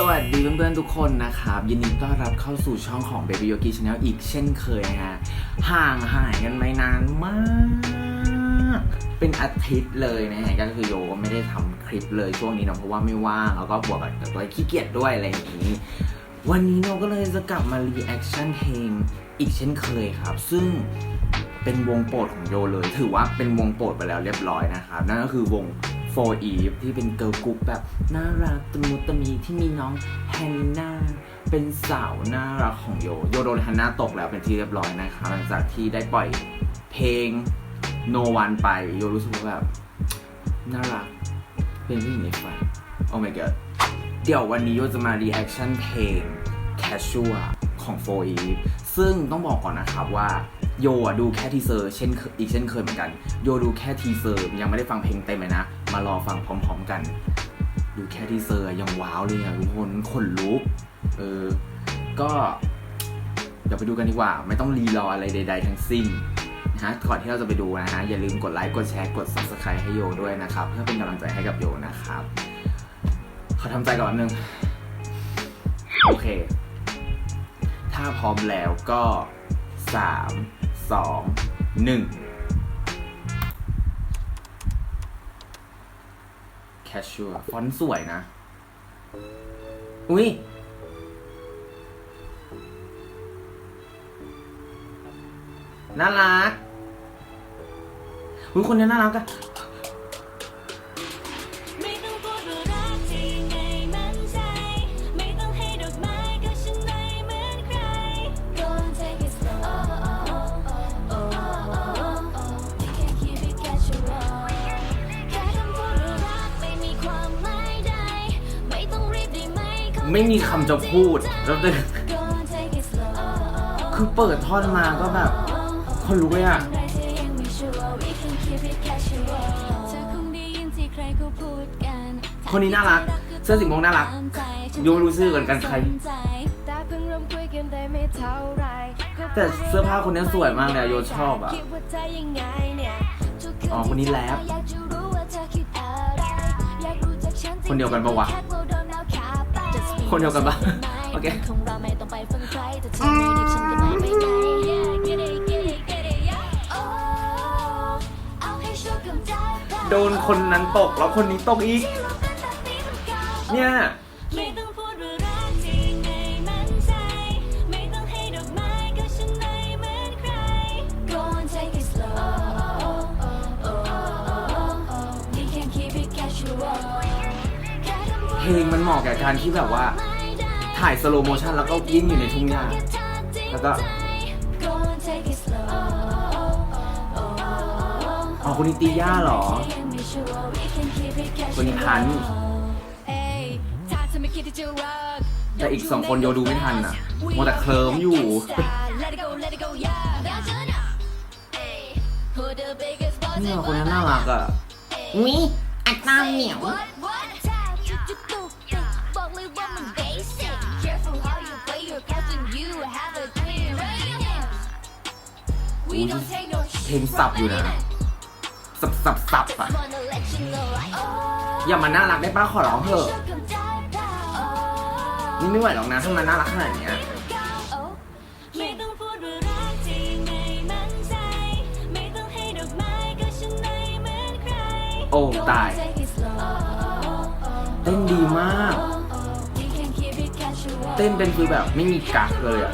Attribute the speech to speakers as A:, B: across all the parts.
A: สวัสดีเพื่อนๆทุกคนนะครับ ยินดีต้อนรับเข้าสู่ช่องของ Baby Yogi Channel อีกเช่นเคยนะฮะห่างหายกันไปนานมาก เป็นอาทิตย์เลยนะฮะก็คือโยก็ไม่ได้ทำคลิปเลยช่วงนี้นะเพราะว่าไม่ว่าง แล้วก็บวกกับตัวขี้เกียจด้วยอะไรอย่างนี้ วันนี้โนก็เลยจะกลับมา reaction เพลงอีกเช่นเคยครับ ซึ่งเป็นวงโปรดของโยเลย ถือว่าเป็นวงโปรดไปแล้วเรียบร้อยนะครับนั่นก็คือวง For Eve ที่เป็นเกิร์ลกรุ๊ปแบบน่ารักตมุตมีที่มีน้องแฮนนาเป็นสาวน่ารักของโย โยโดนแฮนนาตกแล้วเป็นที่เรียบร้อยนะครับหลังจากที่ได้ปล่อยเพลง No One ไป โยรู้สึกว่าแบบน่ารัก เป็นผู้หญิงในฝัน Oh my god เดี๋ยววันนี้โยจะมา reaction เพลง Casual ของ For Eve ซึ่งต้องบอกก่อนนะครับว่าโยดูแค่ทีเซอร์เช่นเคยอีกเช่นเคยเหมือนกัน โยดูแค่ทีเซอร์ยังไม่ได้ฟังเพลงเต็มเลยนะ มารอฟังพร้อมๆกัน ดูแค่ทีเซอร์ยังว้าวเลยอะทุกคนขนลุกเออก็เดี๋ยวไปดูกันดีกว่า ไม่ต้องรีรออะไรใด ๆ ทั้งสิ้นนะฮะก่อนที่เราจะไปดูนะฮะอย่าลืมกดไลค์กดแชร์กด subscribe ให้โยด้วยนะครับ เพื่อเป็นกำลังใจให้กับโยนะครับขอทำใจก่อนนึงาพร้อมแล้วก็สามสองหนึ่งแคชชัวฟอนต์สวยนะ อุ้ยน่ารักอุ้ยคนนี้น่ารักอะ
B: ไม่มีคำ
A: จะพูดแล้วจะ
B: Go and take it slow
A: คือเปิดท่อนมาก็แบบคนลุกเลยอะ
B: ใครที่ยังไม่ชัวร์ We can keep it casual เธอคงได้ยินที่ใคน
A: นี้น่ารัก เสื้อสีม่วงน่ารักโยไม่รู้ชื่อเหมือนกันใคร
B: แต่เสื้
A: อผ้าคนนี้สวยมากเลยโยชอบอะ
B: คิดว่าเธอยังไงเนี่ยทุก
A: อ๋อคนนี้แรป
B: อยากจะรู้ว่าเธอคิดอะไรอยากรู้จักฉันจริงๆ
A: คนเดียวกันปะวะ
B: คนเดี
A: ยวกันปะโอเค
B: ของเราไม่ต้องไปฟังใครแต่เธอไม่รีบฉันก็ไม่ไปไหน Yeah, get it, get it, get it, yeah. Oh, เอาให้ชัวร์กับใจได้
A: โดนคนนั้นตกแล้วคนนี้ตกอีก
B: ที่เราเป็นแบบนี้มันเก่า
A: เนี่ย
B: เพ
A: ลงมันเหมาะกับการที่แบบว่า ถ่ายสโลโมชันแล้วก็วิ่งอยู่ในทุ่งหญ้าแล้วก็อ๋อคนนี้ตีย่าเหรอ คนนี้พันแต่อีกสองคนโยดูไม่ทันอะมัวแต่เคลิ้มอยู่เนี่ยคนนั้นน่ารักอะ
C: อุ๊ยอัตราเหนียว
B: What, what? บอกเลยว่ามัน basic. Careful how you play your cards and you have a clear rating. We don't take no
A: เพลงสับอยู่นะสับสับสับอะ
B: Wanna let you know like, oh,
A: อย่ามาน่ารักได้ป้าขอร้องเถอะ
B: shook 'em down, down.
A: นี่ไม่ไหวหรอกนะถ้ามันน่ารักขนาดเนี้ย
B: ไม่ต้องพูดว่ารักจริงไม่มั่นใจ ไม่ต้องให้ดอกไม้ก็ฉันไม่เหมือนใคร
A: โอ้ ตาย
B: Go and take it slow.
A: เต้นดีมาก เต้นเป็นคือแบบไม่มีกักเลยอะ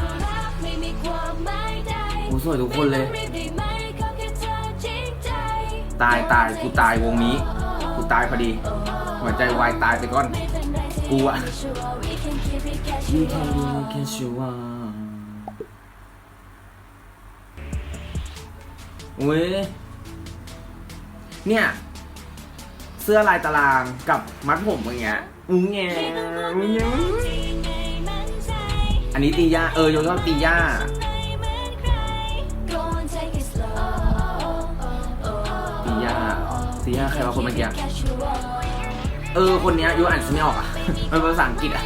B: ไม่มีความหมายใด
A: โอ้สวยทุกคนเลย
B: ไม่ต้องรีบได้ไหมขอแค่เธอจริงใจ
A: ตายตายกูตายวงนี้ กูตายพอดี หัวใจวายตายไปก่อน
B: ไม่เป็นไร
A: กูอะ
B: We can keep it
A: You can
B: casual.
A: you can sure อุ้ยเนี่ยเสื้อลายตารางกับมัดผมอย่างเงี้ยอุ้งแงอุ้งแง อันนี้ตีย่าเออโยชอบตีย่าตีย่าตีย่าใครว่าคนเมื่อกี้เออคนเนี้ยโยอ่านชื่อไม่ออกอะมันเป็นภาษาอังกฤษอะ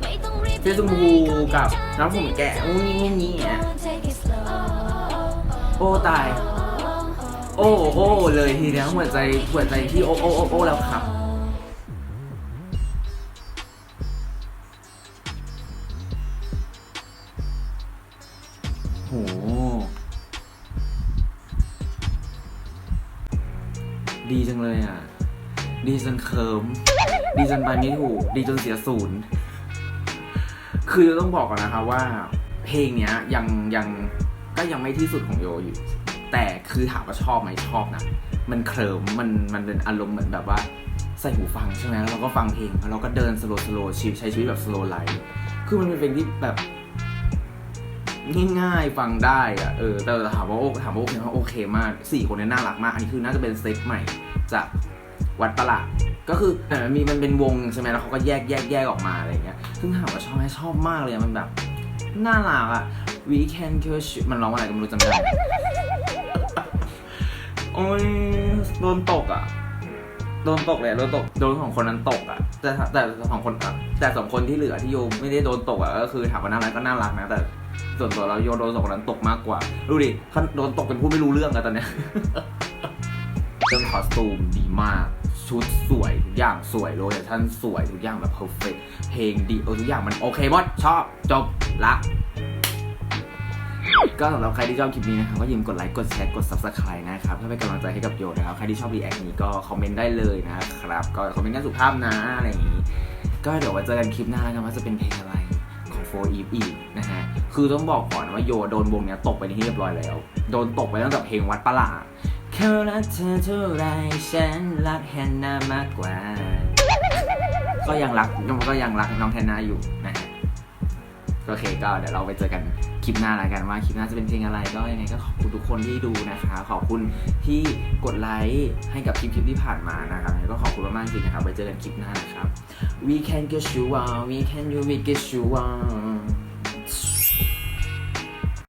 B: ไม่ต้องรีบ
A: เสื้อชมพูกับน้ำผมแกะอุ้งงี้งี้งี้อะโอ้ตาย โอ้โอ้เลยทีเดียวหัวใจหัวใจที่โอโอ้โอ้โอ้แล้วครับ โห ดีจังเลยอะ ดีจนเคิมดีจนไปไม่ถูก ดีจนเสียศูนย์ คือต้องบอกก่อนนะครับว่า เพลงเนี้ยยังยังก็ยังไม่ที่สุดของโยอยู่ แต่คือถามว่าชอบไหมชอบนะ มันเคลิมมันมันเป็นอารมณ์เหมือนแบบว่าใส่หูฟังใช่ไหมแล้วเราก็ฟังเพลงแล้วเราก็เดินสโลว์สโลว์ชีวิตใช้ชีวิตแบบสโลว์ไลฟ์คือมันเป็นเพลงที่แบบ ง่ายๆฟังได้อะเออแต่ถามว่าโอถามว่าโอเคไหมโอเคมากสี่คนเนี้น่ารักมากอันนี้คือน่าจะเป็นเซตใหม่จากวัดประหลาดก็คือเออมีมันเป็นวงใช่ไหมแล้วเขาก็แยกแยกแยกออกมาอะไรเงี้ยซึ่งถามว่าชอบไหมชอบมากเลยอะมันแบบน่ารักอะ we can kill you มันร้องอะไรก็ไม่รู้จำไม่ได้โอ้ยโดนตกอะโดนตกเลยโดนตกโดนของคนนั้นตกอะแต่แต่สองคนอะแต่สองคนที่เหลือที่โยไม่ได้โดนตกอะก็คือถามว่าน่ารักก็น่ารักนะแต่ ส่วนตัวเราโยโดนสองคนนั้นตกมากกว่า ดูดิเขาโดนตกเป็นพูดไม่รู้เรื่องกันตอนเนี้ย เรื่องคอสตูมดีมาก ชุดสวยทุกอย่างสวยโลเคชั่นสวยทุกอย่างแบบเพอร์เฟกเพลงดีเออทุกอย่างมันโอเคหมดชอบจบละก็สำหรับใครที่ชอบคลิปนี้นะครับก็อย่าลืมกดไลค์กดแชร์กด subscribe นะครับเพื่อเป็นกำลังใจให้กับโยนะครับใครที่ชอบรีแอคนี้ก็คอมเมนต์ได้เลยนะครับก็คอมเมนต์กันสุภาพนะอะไรอย่างนี้ ก็เดี๋ยวไว้เจอกันคลิปหน้าแล้วกันว่าจะเป็นเพลงอะไร ของโฟอีฟอีกนะฮะ คือต้องบอกก่อนว่าโยโดนวงเนี้ยตกไปในที่เรียบร้อยแล้ว โดนตกไปตั้งแต่เพลงวัดประหลาดเขารักเธอเท่าไรฉันรักแฮนนามากกว่า ก็ยังรักก็ยังรักน้องแฮนนาอยู่ โอเคก็เดี๋ยวเราไปเจอกันคลิปหน้าแล้วกันว่าคลิปหน้าจะเป็นเพลงอะไรก็ยังไงก็ขอบคุณทุกคนที่ดูนะคะขอบคุณที่กดไลค์ให้กับคลิปคลิปที่ผ่านมานะครับก็ขอบคุณมากๆจริงนะครับไปเจอกันคลิปหน้านะครับ we can get you on we can you we get you on